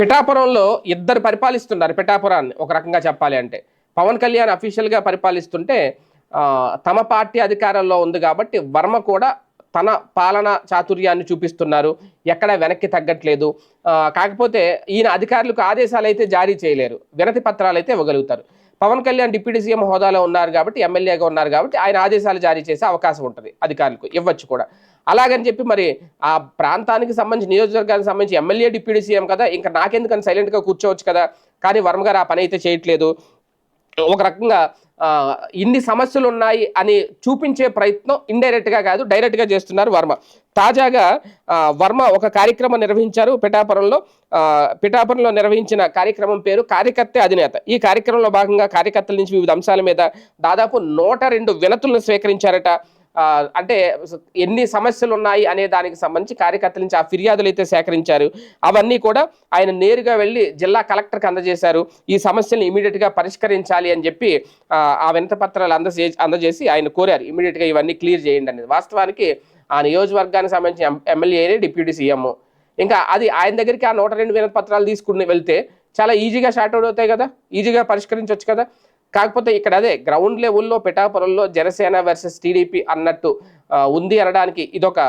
పిఠాపురంలో ఇద్దరు పరిపాలిస్తున్నారు పిఠాపురాన్ని ఒక రకంగా చెప్పాలి అంటే. పవన్ కళ్యాణ్ అఫీషియల్గా పరిపాలిస్తుంటే తమ పార్టీ అధికారంలో ఉంది కాబట్టి వర్మ కూడా తన పాలన చాతుర్యాన్ని చూపిస్తున్నారు. ఎక్కడ వెనక్కి తగ్గట్లేదు. కాకపోతే ఈయన అధికారులకు ఆదేశాలు అయితే జారీ చేయలేరు. వినతి పత్రాలు అయితే ఇవ్వగలుగుతారు. పవన్ కళ్యాణ్ డిప్యూటీ సీఎం హోదాలో ఉన్నారు కాబట్టి ఎమ్మెల్యేగా ఉన్నారు కాబట్టి ఆయన ఆదేశాలు జారీ చేసే అవకాశం ఉంటుంది అధికారులకు ఇవ్వచ్చు కూడా. అలాగని చెప్పి మరి ఆ ప్రాంతానికి సంబంధించి నియోజకవర్గానికి సంబంధించి ఎమ్మెల్యే డిప్యూటీ సీఎం కదా ఇంకా నాకెందుకని సైలెంట్గా కూర్చోవచ్చు కదా? కానీ వర్మ గారు ఆ పని అయితే చేయట్లేదు. ఒక రకంగా ఇన్ని సమస్యలు ఉన్నాయి అని చూపించే ప్రయత్నం ఇండైరెక్ట్గా కాదు డైరెక్ట్గా చేస్తున్నారు వర్మ. తాజాగా వర్మ ఒక కార్యక్రమం నిర్వహించారు పిఠాపురంలో. పిఠాపురంలో నిర్వహించిన కార్యక్రమం పేరు కార్యకర్త అధినేత. ఈ కార్యక్రమంలో భాగంగా కార్యకర్తల నుంచి వివిధ అంశాల మీద దాదాపు నూట రెండు వినతులను స్వీకరించారట. అంటే ఎన్ని సమస్యలు ఉన్నాయి అనే దానికి సంబంధించి కార్యకర్తల నుంచి ఆ ఫిర్యాదులు అయితే సేకరించారు. అవన్నీ కూడా ఆయన నేరుగా వెళ్ళి జిల్లా కలెక్టర్కి అందజేశారు. ఈ సమస్యలను ఇమీడియట్గా పరిష్కరించాలి అని చెప్పి ఆ, వినత పత్రాలు అందజే అందజేసి ఆయన కోరారు. ఇమీడియట్గా ఇవన్నీ క్లియర్ చేయండి అనేది. వాస్తవానికి ఆ నియోజకవర్గానికి సంబంధించిన ఎమ్మెల్యేనే డిప్యూటీ సీఎం. ఇంకా అది ఆయన దగ్గరికి ఆ నూట రెండు వినతి పత్రాలు తీసుకుని వెళ్తే చాలా ఈజీగా షార్ట్ అవుట్ అవుతాయి కదా? ఈజీగా పరిష్కరించవచ్చు కదా? కాకపోతే ఇక్కడ అదే గ్రౌండ్ లెవెల్లో పిఠాపురంలో జనసేన వర్సెస్ టీడీపీ అన్నట్టు ఉంది అనడానికి ఇదొక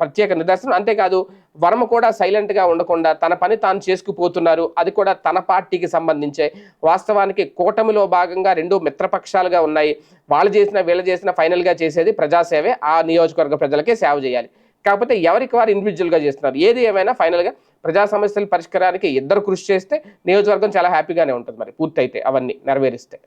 ప్రత్యేక నిదర్శనం. అంతేకాదు వర్మ కూడా సైలెంట్గా ఉండకుండా తన పని తాను చేసుకుపోతున్నారు. అది కూడా తన పార్టీకి సంబంధించే. వాస్తవానికి కూటమిలో భాగంగా రెండు మిత్రపక్షాలుగా ఉన్నాయి. వాళ్ళు చేసిన వీళ్ళు చేసిన ఫైనల్గా చేసేది ప్రజాసేవే. ఆ నియోజకవర్గ ప్రజలకే సేవ చేయాలి. కాకపోతే ఎవరికి వారు ఇండివిజువల్గా చేస్తున్నారు? ఏది ఏమైనా ఫైనల్గా ప్రజా సమస్యల పరిష్కారానికి ఇద్దరు కృషి చేస్తే నియోజకవర్గం చాలా హ్యాపీగానే ఉంటుంది మరి. పూర్తయితే అవన్నీ నెరవేరిస్తే.